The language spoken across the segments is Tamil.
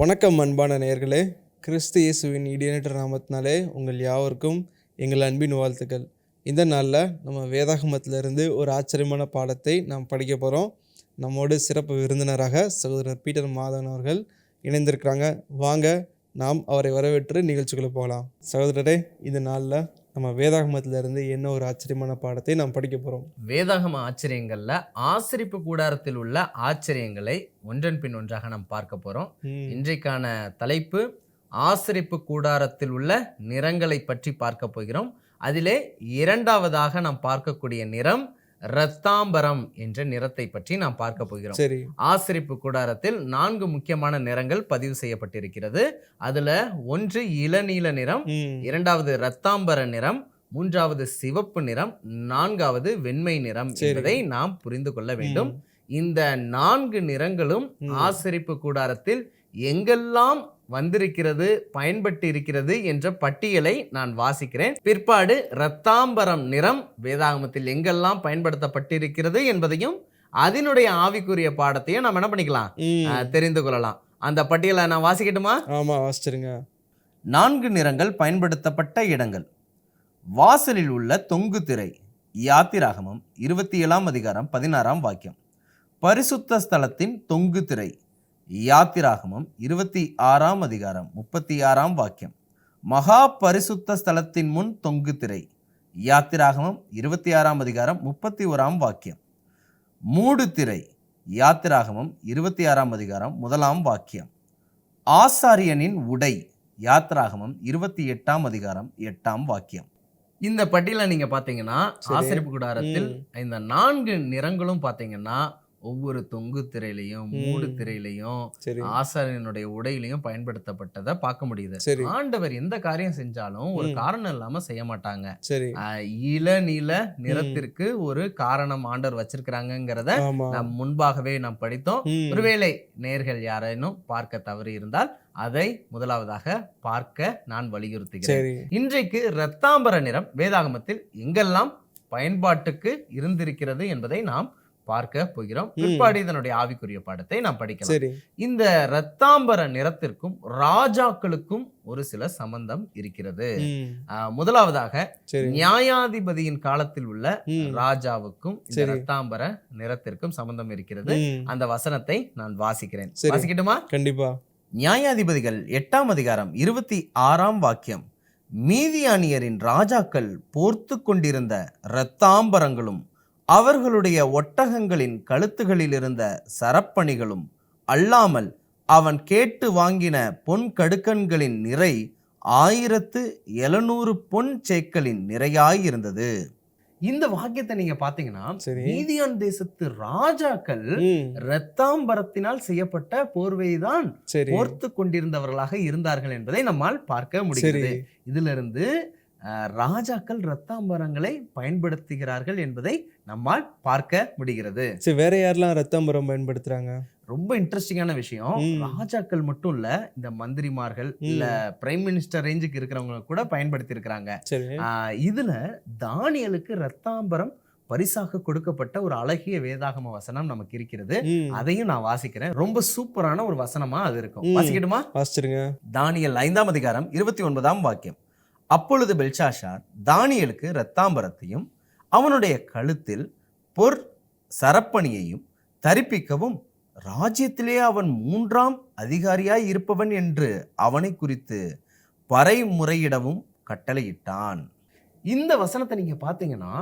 வணக்கம் அன்பான நேர்களே கிறிஸ்து இயேசுவின் இடியனற்ற நாமத்தினாலே உங்கள் யாவருக்கும் எங்கள் அன்பின் வாழ்த்துக்கள். இந்த நாளில் நம்ம வேதாகமத்திலிருந்து ஒரு ஆச்சரியமான பாடத்தை நாம் படிக்க போகிறோம் நம்மோடு சிறப்பு விருந்தினராக சகோதரர் பீட்டர் மாதவன் அவர்கள் இணைந்திருக்கிறாங்க. வாங்க நாம் அவரை வரவேற்று நிகழ்ச்சிக்குள்ளே போகலாம். சகோதரரே இந்த நாளில் நம்ம வேதாகமத்திலிருந்து என்ன ஒரு ஆச்சரியமான பாடத்தை நாம் படிக்க போகிறோம் வேதாகம ஆச்சரியங்கள்ல ஆசிரிப்பு கூடாரத்தில் உள்ள ஆச்சரியங்களை ஒன்றன் பின் ஒன்றாக நாம் பார்க்க போறோம். இன்றைக்கான தலைப்பு ஆசிரிப்பு கூடாரத்தில் உள்ள நிறங்களை பற்றி பார்க்க போகிறோம். அதிலே இரண்டாவதாக நாம் பார்க்கக்கூடிய நிறம் இரத்தாம்பரம் என்ற நிறத்தை பற்றி நாம் பார்க்க போகிறோம். சரி. ஆசிரிப்பு கூடாரத்தில் நான்கு முக்கியமான நிறங்கள் பதிவு செய்யப்பட்டிருக்கிறது. அதுல ஒன்று இளநீல நிறம் இரண்டாவது இரத்தாம்பர நிறம் மூன்றாவது சிவப்பு நிறம் நான்காவது வெண்மை நிறம். என்பதை நாம் புரிந்து கொள்ள வேண்டும். இந்த நான்கு நிறங்களும். ஆசரிப்பு கூடாரத்தில் எங்கெல்லாம் வந்திருக்கிறது பயன்பட்டு இருக்கிறது என்ற பட்டியலை நான் வாசிக்கிறேன். பிற்பாடு இரத்தாம்பரம் நிறம் வேதாகமத்தில் எங்கெல்லாம் பயன்படுத்தப்பட்டிருக்கிறது என்பதையும் அதனுடைய ஆவிக்குரிய பாடத்தையும் நாம் என்ன பண்ணிக்கலாம் தெரிந்து கொள்ளலாம். அந்த பட்டியலை நான் வாசிக்கட்டுமா? ஆமாம் வாசிச்சிருங்க. நான்கு நிறங்கள் பயன்படுத்தப்பட்ட இடங்கள். வாசலில் உள்ள தொங்கு திரை யாத்திராகமம் இருபத்தி ஏழாம் அதிகாரம் பதினாறாம் வாக்கியம். பரிசுத்த ஸ்தலத்தின் தொங்கு திரை யாத்திராகமம் இருபத்தி ஆறாம் அதிகாரம் முப்பத்தி ஆறாம் வாக்கியம். மகா பரிசுத்த ஸ்தலத்தின் முன் தொங்கு திரை. யாத்திராகமம் இருபத்தி ஆறாம் அதிகாரம் முப்பத்தி ஓராம் வாக்கியம். மூடு திரை. யாத்திராகமம் இருபத்தி ஆறாம் அதிகாரம் முதலாம் வாக்கியம். ஆசாரியனின் உடை. யாத்ராகமம் இருபத்தி எட்டாம் அதிகாரம் எட்டாம் வாக்கியம். இந்த பட்டியலை நீங்க பாத்தீங்கன்னா சரி. ஆசிரிப்பு கூடாரத்தில் இந்த நான்கு நிறங்களும் பாத்தீங்கன்னா ஒவ்வொரு தொங்கு திரையிலையும் மூடு. திரையிலையும் சரி. ஆசாரியனுடைய உடையிலையும் பயன்படுத்தப்பட்டதை பார்க்க முடியுது. ஆண்டவர் எந்த காரியம் செஞ்சாலும் ஒரு. காரணம் இல்லாம செய்ய மாட்டாங்க. இளநீல நிறத்திற்கு ஒரு காரணம் ஆண்டவர் வச்சிருக்கிறாங்கிறத நாம் முன்பாகவே நாம் படித்தோம். ஒருவேளை நேர்கள் யாரேனும் பார்க்க தவறி இருந்தால் அதை முதலாவதாக பார்க்க நான் வலியுறுத்துகிறேன். இன்றைக்கு இரத்தாம்பர நிறம் வேதாகமத்தில் எங்கெல்லாம் பயன்பாட்டுக்கு இருந்திருக்கிறது என்பதை நாம் பார்க்க போகிறோம். பிற்பாடு இதனுடைய ஆவிக்குரிய பாடத்தை நாம் படிக்கலாம். இந்த இரத்தாம்பர நிறத்திற்கும் ராஜாக்களுக்கும் ஒரு சில சம்பந்தம் இருக்கிறது. முதலாவதாக நியாயாதிபதியின் காலத்தில் உள்ள. ராஜாவுக்கும் இந்த. இரத்தாம்பர நிறத்திற்கும் சம்பந்தம் இருக்கிறது. அந்த வசனத்தை நான் வாசிக்கிறேன். வாசிக்கட்டுமா? கண்டிப்பா. நியாயாதிபதிகள் எட்டாம் அதிகாரம் இருபத்தி ஆறாம் வாக்கியம். மீதியானியரின் ராஜாக்கள் போர்த்து கொண்டிருந்த இரத்தாம்பரங்களும் அவர்களுடைய ஒட்டகங்களின் கழுத்துகளில் இருந்த சரப்பணிகளும் அல்லாமல் அவன் கேட்டு வாங்கின பொன் கடுக்கன்களின் நிறை ஆயிரத்து எழுநூறு பொன் சேக்கலின் நிறையாயிருந்தது. இந்த வாக்கியத்தை நீங்க பாத்தீங்கன்னா மீதியான் தேசத்து ராஜாக்கள் ம். இரத்தாம்பரத்தினால் செய்யப்பட்ட போர்வைதான் சரி. போர்த்து கொண்டிருந்தவர்களாக இருந்தார்கள் என்பதை நம்மால் பார்க்க முடிகிறது. சரி. இதிலிருந்து அஹ், ராஜாக்கள் இரத்தாம்பரங்களை பயன்படுத்துகிறார்கள் என்பதை நம்மால் பார்க்க முடிகிறது. சரி வேற யாரெல்லாம் ரத்தாம்பரம் பயன்படுத்துறாங்க? ரொம்ப இன்ட்ரெஸ்டிங்கான விஷயம். ராஜாக்கள் மட்டும் இல்ல இந்த மந்திரிமார்கள் இல்ல பிரைம் மினிஸ்டர் ரேஞ்சுக்கு இருக்கிறவங்க கூட பயன்படுத்தி இருக்கிறாங்க இதுல தானியலுக்கு இரத்தாம்பரம் பரிசாக கொடுக்கப்பட்ட ஒரு அழகிய வேதாகம வசனம் நமக்கு இருக்கிறது. அதையும் நான் வாசிக்கிறேன். ரொம்ப சூப்பரான ஒரு வசனமா அது இருக்கும். வாசிக்கட்டுமா? வாசிச்சிருங்க. தானியல் ஐந்தாம் அதிகாரம் இருபத்தி ஒன்பதாம் வாக்கியம். அப்பொழுது பெல்ஷாஷார் தானியலுக்கு இரத்தாம்பரத்தையும் அவனுடைய கழுத்தில் பொற் சரப்பணியையும் தரிப்பிக்கவும் ராஜ்யத்திலே அவன் மூன்றாம் அதிகாரியாய் இருப்பவன் என்று அவனை குறித்து பறைமுறையிடவும் கட்டளையிட்டான். இந்த வசனத்தை நீங்கள் பார்த்தீங்கன்னா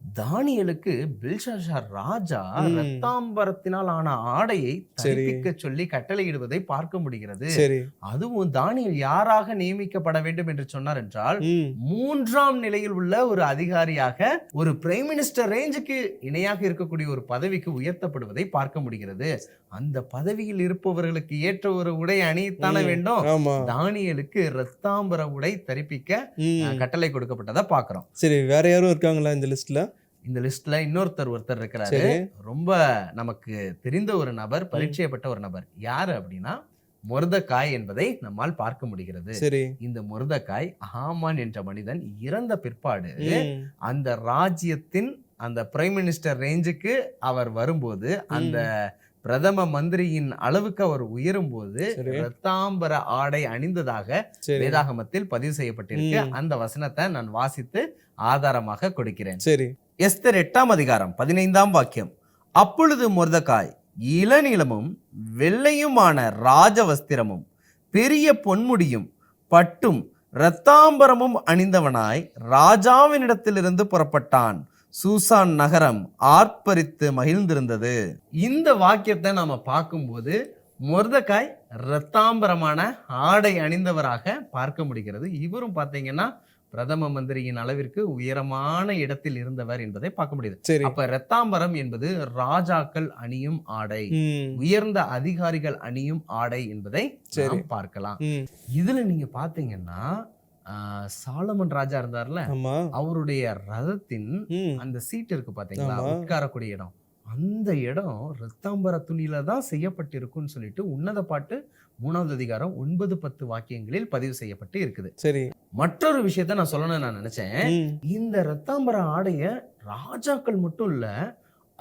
தானியலுக்கு பில்ஷாஷார் ராஜா. ரத்தாம்பரத்தினால் ஆன ஆடையை. தரிப்பிக்க சொல்லி கட்டளையிடுவதை பார்க்க முடிகிறது அதுவும் தானியல் யாராக நியமிக்கப்பட வேண்டும் என்று சொன்னார் என்றால். மூன்றாம் நிலையில் உள்ள ஒரு அதிகாரியாக ஒரு பிரைம் மினிஸ்டர் ரேஞ்சுக்கு இணையாக இருக்கக்கூடிய ஒரு பதவிக்கு உயர்த்தப்படுவதை பார்க்க முடிகிறது அந்த பதவியில் இருப்பவர்களுக்கு ஏற்ற ஒரு உடை அணியத்தானே. வேண்டும். தானியலுக்கு ரத்தாம்பர உடை தரிப்பிக்க கட்டளை கொடுக்கப்பட்டதை பார்க்கிறோம். சரி வேற யாரும் இருக்காங்களா இந்த லிஸ்ட்ல? இந்த லிஸ்ட்ல இன்னொருத்தர் ஒருத்தர் இருக்கிறாரு. ரொம்ப நமக்கு தெரிந்த ஒரு நபர் பரிச்சயப்பட்ட ஒரு நபர். யாரு அப்படின்னா மொர்தக்காய் என்பதை நம்மால் பார்க்க முடிகிறது. இந்த முருதக்காய் ஹாமான் என்ற மனிதன் இறந்த பிற்பாடு. அந்த ராஜ்யத்தின் அந்த பிரைம் மினிஸ்டர் ரேஞ்சுக்கு அவர் வரும்போது அந்த பிரதம மந்திரியின் அளவுக்கு அவர் உயரும் போது. ரத்தாம்பர ஆடை அணிந்ததாக வேதாகமத்தில் பதிவு செய்யப்பட்டிருக்கு. அந்த வசனத்தை நான் வாசித்து ஆதாரமாக கொடுக்கிறேன். சரி. எஸ்தர் எட்டாம் அதிகாரம் பதினைந்தாம் வாக்கியம். அப்பொழுது மொர்தகாய் இளநீளமும் வெள்ளையுமான ராஜவஸ்திரமும் பெரிய பொன்முடியும் பட்டும் இரத்தாம்பரமும் அணிந்தவனாய் ராஜாவினிடத்திலிருந்து புறப்பட்டான். சூசான் நகரம் ஆர்ப்பரித்து மகிழ்ந்திருந்தது. இந்த வாக்கியத்தை நாம பார்க்கும்போது மொர்தகாய் இரத்தாம்பரமான ஆடை அணிந்தவராக பார்க்க முடிகிறது. இவரும் பார்த்தீங்கன்னா பிரதம மந்திரியின் அளவிற்கு உயரமான இடத்தில் இருந்தவர் என்பதை பார்க்க முடியுது. அப்ப இரத்தாம்பரம் என்பது ராஜாக்கள் அணியும் ஆடை உயர்ந்த அதிகாரிகள் அணியும் ஆடை என்பதை பார்க்கலாம். இதுல நீங்க பாத்தீங்கன்னா சாலமன் ராஜா இருந்தார்ல அவருடைய ரதத்தின் அந்த சீட் இருக்கு பாத்தீங்களா. உட்காரக்கூடிய இடம். அந்த இடம் ரத்தாம்பர துணியில தான் செய்யப்பட்டிருக்குன்னு சொல்லிட்டு உன்னத பாட்டு மூணாவது அதிகாரம் ஒன்பது பத்து வாக்கியங்களில் பதிவு செய்யப்பட்டு இருக்குது. சரி. மற்றொரு விஷயத்த நான் சொல்லணும்னு நான் நினைச்சேன். இந்த ரத்தாம்பர ஆடைய ராஜாக்கள் மட்டும் இல்ல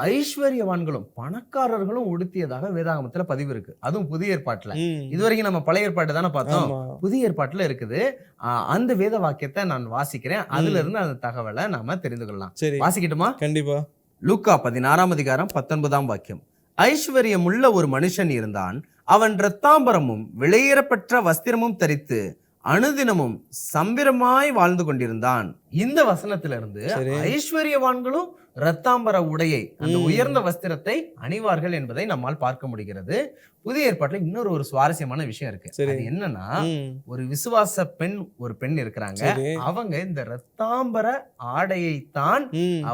ஐஸ்வர்யவான்களும் பணக்காரர்களும் உடுத்தியதாக வேதாகமத்துல பதிவு இருக்கு. அதுவும் புதிய ஏற்பாட்டுல. இதுவரைக்கும் நம்ம பழைய ஏற்பாடு தானே பார்த்தோம்? புதிய ஏற்பாட்டுல இருக்குது. அந்த வேத வாக்கியத்தை நான் வாசிக்கிறேன். அதுல இருந்து அந்த தகவலை நாம தெரிந்து கொள்ளலாம். வாசிக்கட்டுமா? கண்டிப்பா. லூக்கா பதினாறாம் அதிகாரம் பத்தொன்பதாம் வாக்கியம். ஐஸ்வர்யமுள்ள ஒரு மனுஷன் இருந்தான். அவன் இரத்தாம்பரமும் விலையேறப்பெற்ற வஸ்திரமும் தரித்து அனுதினமும் சம்பிரமாய் வாழ்ந்து கொண்டிருந்தான். இந்த வசனத்திலிருந்து. ஐஸ்வர்யவான்களும் இரத்தாம்பர உடையை அந்த. உயர்ந்த வஸ்திரத்தை அணிவார்கள் என்பதை நம்மால் பார்க்க முடிகிறது. புதிய ஏற்பாட்டுல இன்னொரு ஒரு சுவாரஸ்யமான விஷயம் இருக்கு. அது என்னன்னா ஒரு விசுவாச பெண் ஒரு பெண் இருக்கிறாங்க. அவங்க இந்த இரத்தாம்பர ஆடையை தான்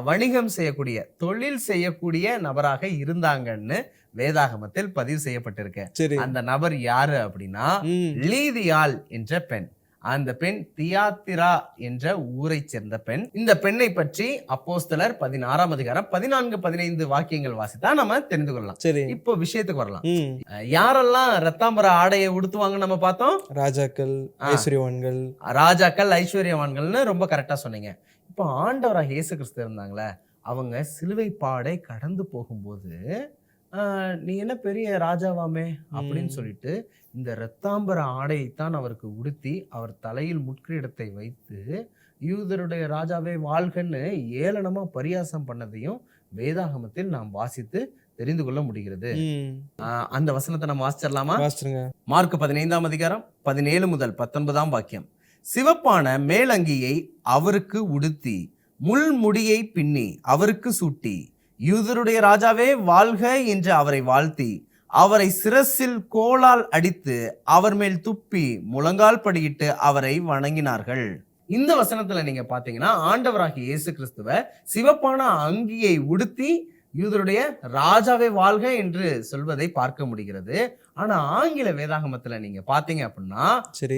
வணிகம் செய்யக்கூடிய தொழில் செய்யக்கூடிய நபராக இருந்தாங்கன்னு வேதாகமத்தில் பதிவு செய்யப்பட்டிருக்கு. அந்த நபர் யாரு அப்படின்னா லீதியால் என்ற பெண். அந்த பெண் தியாத்திரா என்ற ஊரை சேர்ந்த பெண். இந்த பெண்ணை பற்றி அப்போஸ்தலர் பதினாறாம் அதிகாரம் பதினான்கு பதினைந்து வாக்கியங்கள் வாசித்தா நம்ம தெரிந்து கொள்ளலாம். சரி. இப்போ விஷயத்துக்கு வரலாம். யாரெல்லாம் ரத்தாம்பர ஆடையை உடுத்துவாங்கன்னு நம்ம பார்த்தோம்? ராஜாக்கள். ஐஸ்வர்யவான்கள். ராஜாக்கள் ஐஸ்வர்யவான்கள்னு ரொம்ப கரெக்டா சொன்னீங்க. இப்போ ஆண்டவராக இயேசு கிறிஸ்து இருந்தாங்களே அவங்க சிலுவை பாடை கடந்து போகும்போது ஆஹ், நீ என்ன பெரிய ராஜாவாமே? அப்படின்னு. சொல்லிட்டு இந்த இரத்தாம்பர ஆடையைத்தான் அவருக்கு உடுத்தி அவர் தலையில் முட்கிரீடத்தை வைத்து யூதருடைய ராஜாவே வாழ்கன்னு ஏளனமா பரியாசம் பண்ணதையும் வேதாகமத்தில் நாம் வாசித்து தெரிந்து கொள்ள முடிகிறது. அந்த வசனத்தை நம்ம வாசிச்சிடலாமா? மார்க் பதினைந்தாம் அதிகாரம் பதினேழு முதல் பத்தொன்பதாம் வாக்கியம். சிவப்பான மேலங்கியை அவருக்கு உடுத்தி முள்முடியை பின்னி அவருக்கு சூட்டி யூதருடைய ராஜாவே வாழ்க என்று அவரை வாழ்த்தி அவரை சிரசில் கோலால் அடித்து அவர் மேல் துப்பி முழங்கால் படியிட்டு அவரை வணங்கினார்கள். இந்த வசனத்துல நீங்க பாத்தீங்கன்னா ஆண்டவராகிய இயேசு கிறிஸ்துவ சிவப்பான அங்கியை உடுத்தி யூதருடைய ராஜாவே வாழ்க என்று சொல்வதை பார்க்க முடிகிறது. ஆனா ஆங்கில வேதாகமத்துல நீங்க பாத்தீங்க அப்படின்னா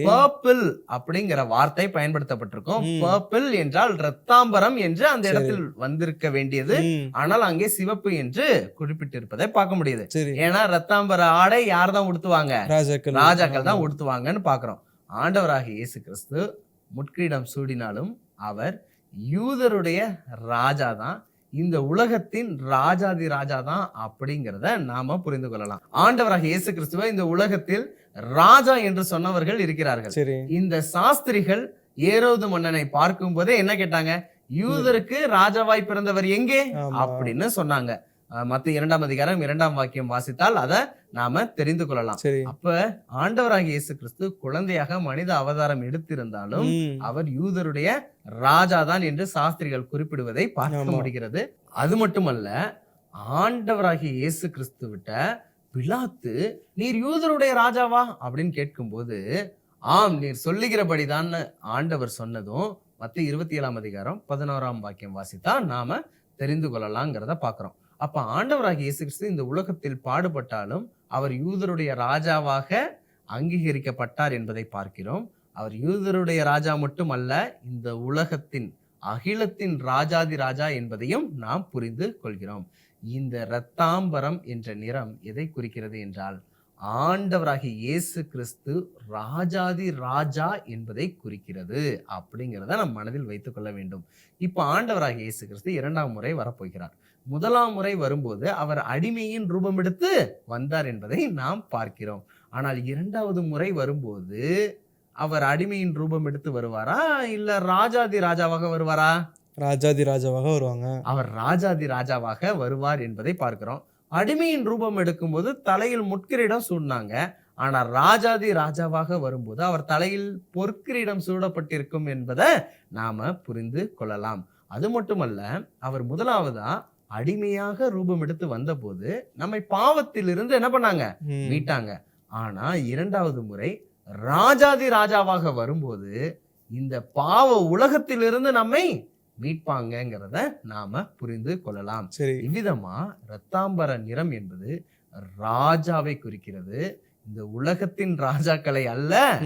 பர்பிள் அப்படிங்கிற வார்த்தை பயன்படுத்தப்பட்டிருக்கும். பர்பிள் என்றால் ரத்தாம்பரம் என்று அந்த. இடத்தில் வந்திருக்க வேண்டியது. ஆனால் அங்கே சிவப்பு என்று குறிப்பிட்டிருப்பதை பார்க்க முடியுது. ஏன்னா ரத்தாம்பர ஆடை யார் தான் உடுத்துவாங்க? ராஜாக்கள். தான். உடுத்துவாங்கன்னு பாக்குறோம் ஆண்டவராக இயேசு கிறிஸ்து முட்கிரீடம் சூடினாலும் அவர் யூதருடைய ராஜா தான் இந்த உலகத்தின் ராஜாதி ராஜா தான் அப்படிங்கிறத நாம புரிந்து கொள்ளலாம். ஆண்டவராக இயேசு கிறிஸ்துவ இந்த உலகத்தில் ராஜா என்று சொன்னவர்கள் இருக்கிறார்கள். சரி. இந்த சாஸ்திரிகள் ஏரோது மன்னனை பார்க்கும் போதே என்ன கேட்டாங்க? யூதருக்கு ராஜாவாய் பிறந்தவர் எங்கே. அப்படின்னு சொன்னாங்க. அஹ் மத்த இரண்டாம் அதிகாரம் இரண்டாம் வாக்கியம் வாசித்தால் அதை நாம தெரிந்து கொள்ளலாம். அப்ப ஆண்டவராகிய இயேசு கிறிஸ்து குழந்தையாக மனித அவதாரம் எடுத்திருந்தாலும் அவர் யூதருடைய ராஜாதான் என்று சாஸ்திரிகள் குறிப்பிடுவதை பார்க்க. முடிகிறது. அது மட்டுமல்ல ஆண்டவராகிய இயேசு கிறிஸ்து விட்ட பிலாத்து நீர் யூதருடைய ராஜாவா? அப்படின்னு கேட்கும்போது ஆம் நீர் சொல்லுகிறபடிதான் ஆண்டவர் சொன்னதும் மத்த இருபத்தி ஏழாம் அதிகாரம் பதினோராம் வாக்கியம் வாசித்தா நாம தெரிந்து கொள்ளலாங்கிறத பார்க்கிறோம். அப்ப ஆண்டவராக இயேசு கிறிஸ்து இந்த உலகத்தில் பாடுபட்டாலும் அவர் யூதருடைய ராஜாவாக அங்கீகரிக்கப்பட்டார் என்பதை பார்க்கிறோம். அவர் யூதருடைய ராஜா மட்டுமல்ல இந்த உலகத்தின் அகிலத்தின் ராஜாதி ராஜா என்பதையும் நாம் புரிந்து கொள்கிறோம். இந்த இரத்தாம்பரம் என்ற நிறம் எதை குறிக்கிறது என்றால் ஆண்டவராகிய இயேசு கிறிஸ்து ராஜாதி ராஜா என்பதை குறிக்கிறது அப்படிங்கிறத நம் மனதில் வைத்துக் கொள்ள வேண்டும். இப்போ ஆண்டவராகிய இயேசு கிறிஸ்து இரண்டாம் முறை வரப்போகிறார். முதலாம் முறை வரும்போது அவர் அடிமையின் ரூபம் எடுத்து வந்தார் என்பதை நாம் பார்க்கிறோம். ஆனால் இரண்டாவது முறை வரும்போது அவர் அடிமையின் ரூபம் எடுத்து வருவாரா? இல்ல ராஜாதி ராஜாவாக வருவாரா? ராஜாதி ராஜாவாக வருவாங்க. அவர் ராஜாதி ராஜாவாக வருவார் என்பதை பார்க்கிறோம். அடிமையின் ரூபம் எடுக்கும்போது தலையில் முட்கிரீடம் சூடினாங்க. ஆனா ராஜாதி ராஜாவாக வரும்போது அவர் தலையில் பொற்கிரீடம் சூடப்பட்டிருக்கும் என்பதை நாம புரிந்து கொள்ளலாம். அது மட்டுமல்ல அவர் முதலாவதா அடிமையாக ரூபம் எடுத்து வந்தபோது நம்மை பாவத்திலிருந்து என்ன பண்ணாங்க. மீட்டாங்க. ஆனா இரண்டாவது முறை ராஜாதி ராஜாவாக வரும்போது இந்த பாவ உலகத்திலிருந்து நம்மை மீட்பாங்கங்கிறத நாம புரிந்து கொள்ளலாம். சரி. இவ்விதமா இரத்தாம்பர நிறம் என்பது ராஜாவை குறிக்கிறது. இந்த உலகத்தின் ராஜாக்களை அல்ல.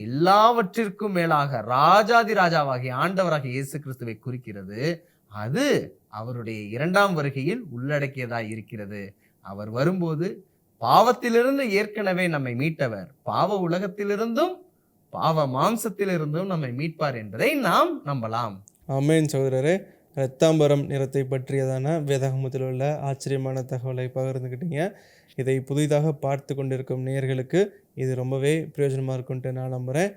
எல்லாவற்றிற்கும் மேலாக ராஜாதி ராஜாவாகிய ஆண்டவராகிய இயேசு கிறிஸ்துவை குறிக்கிறது. அது அவருடைய இரண்டாம் வருகையில் உள்ளடக்கியதாய் இருக்கிறது. அவர் வரும்போது பாவத்திலிருந்து ஏற்கனவே நம்மை மீட்டவர். பாவ உலகத்திலிருந்தும் பாவ மாம்சத்திலிருந்தும் நம்மை மீட்பார் என்பதை நாம் நம்பலாம். ஆமென் சகோதரரே. ரத்தாம்பரம் நிறத்தை பற்றியதான வேதாகமத்தில் உள்ள ஆச்சரியமான தகவலை பகிர்ந்துக்கிட்டீங்க. இதை புதிதாக பார்த்து கொண்டிருக்கும் நேயர்களுக்கு இது ரொம்பவே பிரயோஜனமாக இருக்கும்ட்டு நான் நம்புகிறேன்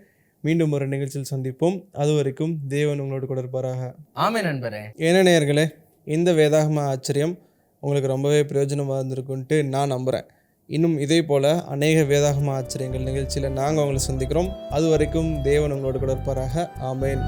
மீண்டும் ஒரு நிகழ்ச்சியில் சந்திப்போம். அது வரைக்கும் தேவன் உங்களோடு கூட இருப்பாராக ஆமே நண்பரே. என்ன நேயர்களே இந்த வேதாகம ஆச்சரியம் உங்களுக்கு ரொம்பவே பிரயோஜனமாக இருந்திருக்குன்ட்டு நான் நம்புகிறேன் இன்னும் இதே போல் அநேக வேதாகம ஆச்சரியங்கள் நிகழ்ச்சியில் நாங்கள் உங்களை சந்திக்கிறோம். அது வரைக்கும் தேவன் உங்களோடு கூட இருப்பாராக ஆமென்.